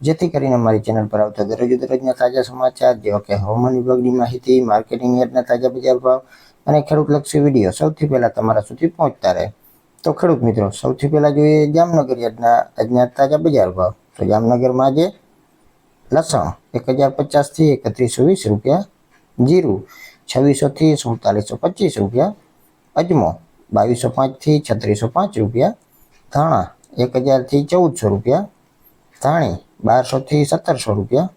જેથી કરીને અમારી ચેનલ પર આવતા દરરોજ દરરોજના તાજા સમાચાર, જેવા કે હવામાન વિભાગની માહિતી, માર્કેટિંગ યાર્ડના તાજા બજાર ભાવ અને ખેડૂતલક્ષી વીડિયો સૌથી પહેલાં તમારા સુધી પહોંચતા રહે. તો ખેડૂત મિત્રો, સૌથી પહેલાં જોઈએ જામનગર યાર્ડના આજના તાજા બજાર ભાવ. તો જામનગરમાં આજે લસણ એક હજાર પચાસથી એકત્રીસો વીસ રૂપિયા, જીરું છવ્વીસોથી સુડતાલીસો પચીસ રૂપિયા, અજમો બાવીસો પાંચથી છત્રીસો પાંચ રૂપિયા, ધાણા એક હજારથી ચૌદસો રૂપિયા, ધાણી બારસોથી સત્તરસો રૂપિયા.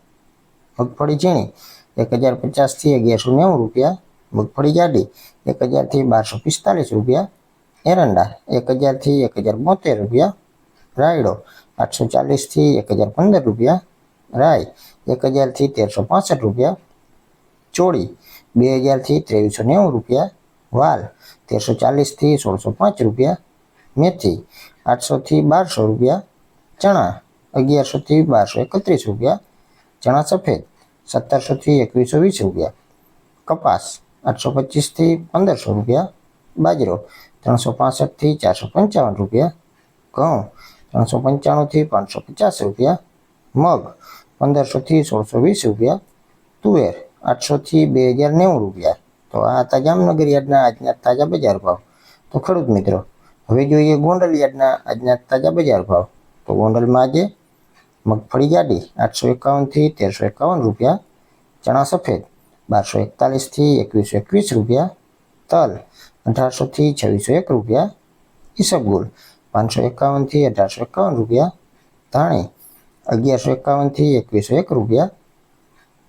મગફળી ઝીણી, એક હજાર પચાસથી અગિયારસો નેવું રૂપિયા. મગફળી જાડી, એક હજારથી બારસો પિસ્તાલીસ રૂપિયા. એરંડા, એક હજારથી એક હજાર બોતેર રૂપિયા. રાયડો, આઠસો ચાલીસથી એક હજાર પંદર રૂપિયા. રાય એક હજારથી તેરસો પાસઠ રૂપિયા. ચોળી, બે હજારથી ત્રેવીસો નેવું રૂપિયા. વાલ, તેરસો ચાલીસથી સોળસો પાંચ રૂપિયા. મેથી, આઠસોથી બારસો રૂપિયા. ચણા અગિયારસોથી બારસો એકત્રીસ રૂપિયા, ચણા સફેદ સત્તરસોથી એકવીસો વીસ રૂપિયા, કપાસ આઠસો પચીસથી પંદરસો રૂપિયા, બાજરો ત્રણસો પાસઠથી ચારસો પંચાવન રૂપિયા, ઘઉં ત્રણસો પંચાણુંથી પાંચસો પચાસ રૂપિયા, મગ પંદરસોથી સોળસો વીસ રૂપિયા, તુવેર આઠસોથી બે હજાર નેવું રૂપિયા. તો આ હતા જામનગર યાર્ડના આજના તાજા બજાર ભાવ. તો ખેડૂત મિત્રો, હવે જોઈએ ગોંડલ યાર્ડના આજના તાજા બજાર ભાવ. તો ગોંડલમાં આજે મગફળી ગાડી, આઠસો એકાવનથી તેરસો એકાવન રૂપિયા. ચણા સફેદ બારસો એકતાલીસથી એકવીસો એકવીસ રૂપિયા. તલ અઢારસોથી છવ્વીસો એક રૂપિયા. ઈસબગુલ પાંચસો એકાવનથી અઢારસો એકાવન રૂપિયા. ધાણી, અગિયારસો એકાવનથી એકવીસો એક રૂપિયા.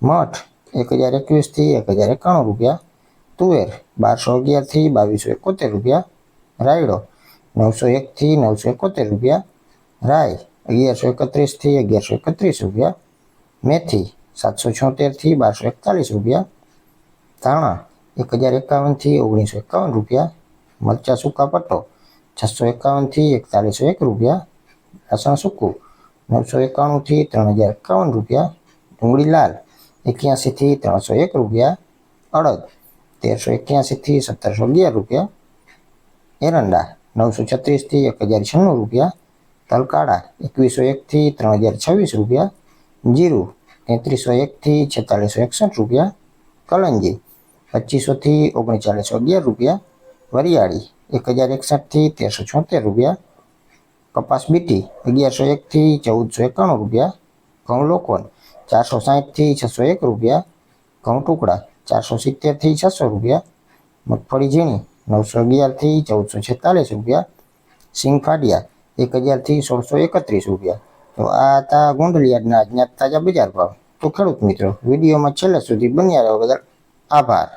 મઠ, એક હજાર એકવીસથી એક હજાર એકાણું રૂપિયા. તુવેર, બારસો અગિયારથી બાવીસો એકોતેર રૂપિયા. રાયડો, નવસો એકથી નવસો એકોતેર રૂપિયા. રાય અગિયારસો એકત્રીસથી અગિયારસો એકત્રીસ રૂપિયા. મેથી સાતસો છોતેરથી બારસો એકતાલીસ રૂપિયા. ધાણા એક હજાર એકાવનથી ઓગણીસો એકાવન રૂપિયા. મરચા સૂકા પટ્ટો છસો એકાવનથી એકતાલીસો એક રૂપિયા. લસણ સૂકું નવસો એકાણુંથી ત્રણ હજાર એકાવન રૂપિયા. ડુંગળી લાલ એક્યાસીથી ત્રણસો એક રૂપિયા. અડદ તેરસો એક્યાસીથી સત્તરસો અગિયાર રૂપિયા. એરંડા નવસો છત્રીસથી એક હજાર છન્નું રૂપિયા. તલકાળા એકવીસો એકથી ત્રણ હજાર છવ્વીસ રૂપિયા, જીરું તેત્રીસો એકથી છેતાલીસો એકસઠ રૂપિયા, કલંજી પચીસોથી ઓગણચાલીસો અગિયાર રૂપિયા, વરિયાળી એક હજાર એકસઠથી તેરસો છોતેર રૂપિયા, કપાસ બીટી અગિયારસો એકથી ચૌદસો એકાણું રૂપિયા, ઘઉં લોકોન ચારસો સાહીઠથી છસો એક રૂપિયા, ઘઉં ટુકડા ચારસો સિત્તેરથી છસો રૂપિયા, મગફળી ઝીણી નવસો અગિયારથી ચૌદસો છેતાલીસ રૂપિયા, સિંગ ફાડિયા એક હજારથી સોળસો એકત્રીસ રૂપિયા. તો આ હતા ગોંડલિયાના આજના તાજા બજાર ભાવ. તો ખેડૂત મિત્રો, વિડીયોમાં છેલ્લા સુધી બન્યા રહ્યો બદલ આભાર.